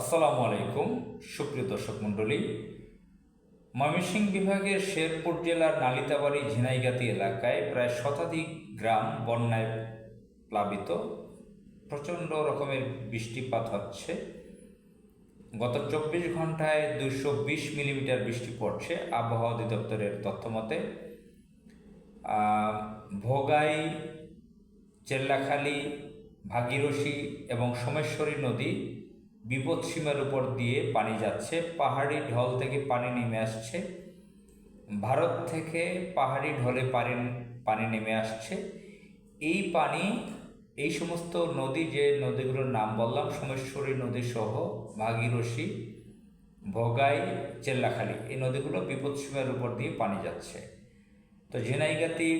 আসসালামু আলাইকুম, সুপ্রিয় দর্শক মণ্ডলী। ময়মনসিংহ বিভাগের শেরপুর জেলার নালিতাবাড়ি ঝিনাইগাতি এলাকায় প্রায় শতাধিক গ্রাম বন্যায় প্লাবিত। প্রচণ্ড রকমের বৃষ্টিপাত হচ্ছে। গত চব্বিশ ঘন্টায় দুশো বিশ মিলিমিটার বৃষ্টি পড়ছে আবহাওয়া অধিদপ্তরের তথ্য মতে। ভোগাই, চেল্লাখালী, ভাগীরথী এবং সোমেশ্বরী নদী বিপদসীমার উপর দিয়ে পানি যাচ্ছে। পাহাড়ি ঢল থেকে পানি নেমে আসছে। ভারত থেকে পাহাড়ি ঢলে পানি পানি নেমে আসছে। এই পানি, এই সমস্ত নদী যে নদীগুলোর নাম বললাম, সোমেশ্বরী নদী সহ ভাগীরথী ভোগাই, চেল্লাখালী, এই নদীগুলো বিপদসীমার উপর দিয়ে পানি যাচ্ছে। তো ঝিনাইগাতি,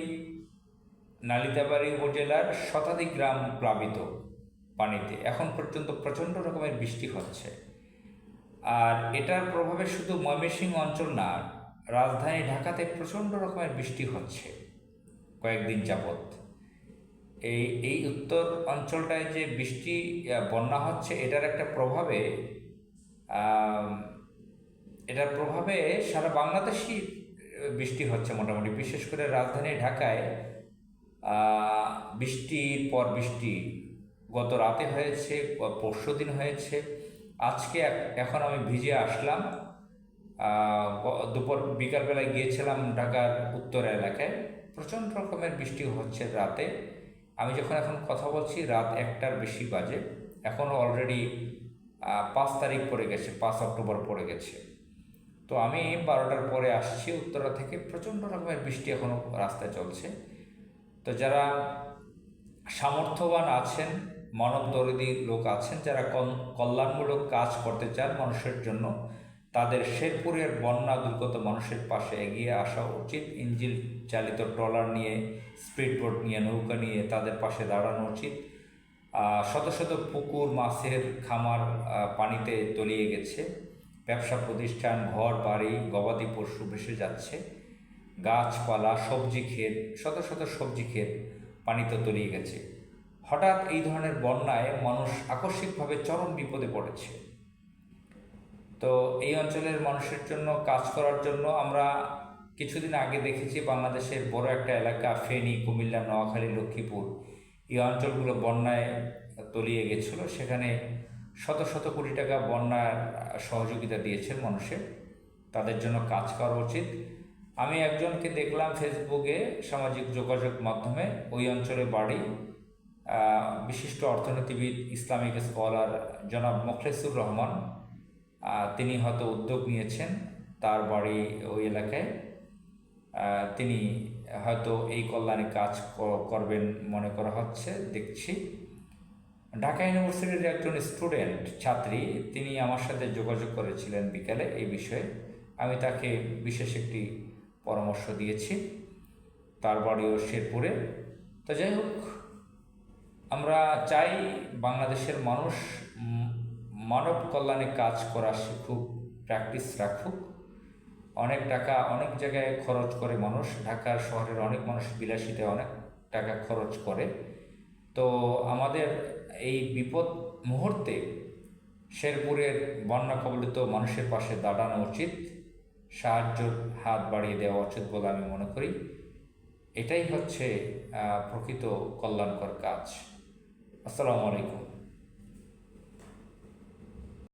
নালিতাবাড়ি উপজেলার শতাধিক গ্রাম প্লাবিত। পানিতে। এখন পর্যন্ত প্রচণ্ড রকমের বৃষ্টি হচ্ছে। আর এটার প্রভাবে শুধু ময়মনসিংহ অঞ্চল না, রাজধানী ঢাকাতে প্রচণ্ড রকমের বৃষ্টি হচ্ছে কয়েকদিন যাবৎ। এই এই উত্তর অঞ্চলটায় যে বৃষ্টি বন্যা হচ্ছে, এটার একটা প্রভাবে এটার প্রভাবে সারা বাংলাদেশই বৃষ্টি হচ্ছে মোটামুটি। বিশেষ করে রাজধানী ঢাকায় বৃষ্টির পর বৃষ্টি গত রাতে হয়েছে পরশু দিন হয়েছে। আজকে এখন আমি ভিজে আসলাম। দুপুর বিকালবেলায় গিয়েছিলাম ঢাকার উত্তর এলাকায়। প্রচণ্ড রকমের বৃষ্টি হচ্ছে রাতে। আমি যখন এখন কথা বলছি, রাত একটার বেশি বাজে। এখনও অলরেডি পাঁচ তারিখ পড়ে গেছে, পাঁচ অক্টোবর পড়ে গেছে। তো আমি বারোটার পরে আসছি উত্তরা থেকে। প্রচণ্ড রকমের বৃষ্টি এখনও রাস্তায় চলছে। তো যারা সামর্থ্যবান আছেন মানবদরদী লোক আছেন যারা কল- কল্যাণমূলক কাজ করতে চান মানুষের জন্য। তাদের শেরপুরের বন্যা দুর্গত মানুষের পাশে এগিয়ে আসা উচিত। ইঞ্জিল চালিত ট্রলার নিয়ে, স্পিডবোট নিয়ে, নৌকা নিয়ে তাদের পাশে দাঁড়ানো উচিত। শত শত পুকুর, মাছের খামার পানিতে তলিয়ে গেছে। ব্যবসা প্রতিষ্ঠান, ঘর, বাড়ি, গবাদি পশু ভেসে যাচ্ছে। গাছপালা, সবজি ক্ষেত, শত শত সবজি ক্ষেত পানিতে তলিয়ে গেছে। হঠাৎ এই ধরনের বন্যায় মানুষ আকস্মিকভাবে চরম বিপদে পড়েছে। তো এই অঞ্চলের মানুষের জন্য, কাজ করার জন্য আমরা কিছুদিন আগে দেখেছি বাংলাদেশের বড় একটা এলাকা, ফেনী, কুমিল্লা, নোয়াখালী, লক্ষ্মীপুর। এই অঞ্চলগুলো বন্যায় তলিয়ে গেছিল। সেখানে শত শত কোটি টাকা বন্যার সহযোগিতা দিয়েছেন মানুষের। তাদের জন্য কাজ করা উচিত। আমি একজনকে দেখলাম ফেসবুকে সামাজিক যোগাযোগ মাধ্যমে, ওই অঞ্চলে বাড়ি। বিশিষ্ট অর্থনীতিবিদ, ইসলামিক স্কলার জনাব মোখলেসুর রহমান তিনি হয়তো উদ্যোগ নিয়েছেন তার বাড়ি ওই এলাকায়। তিনি হয়তো এই কল্যাণে কাজ করবেন মনে করা হচ্ছে, দেখছি। ঢাকা ইউনিভার্সিটির একজন স্টুডেন্ট, ছাত্রী, তিনি আমার সাথে যোগাযোগ করেছিলেন বিকালে এই বিষয়ে। আমি তাকে বিশেষ একটি পরামর্শ দিয়েছি, তার বাড়িও শেরপুরে। তো যাই হোক আমরা চাই বাংলাদেশের মানুষ মানব কল্যাণে কাজ করা শিখুক প্র্যাকটিস রাখুক। অনেক টাকা অনেক জায়গায় খরচ করে মানুষ। ঢাকার শহরের অনেক মানুষ বিলাসিতে অনেক টাকা খরচ করে। তো আমাদের এই বিপদ মুহূর্তে শেরপুরের বন্যা কবলিত মানুষের পাশে দাঁড়ানো উচিত। সাহায্য হাত বাড়িয়ে দেওয়া উচিত বলে আমি মনে করি। এটাই হচ্ছে প্রকৃত কল্যাণকর কাজ। আসসালামু আলাইকুম।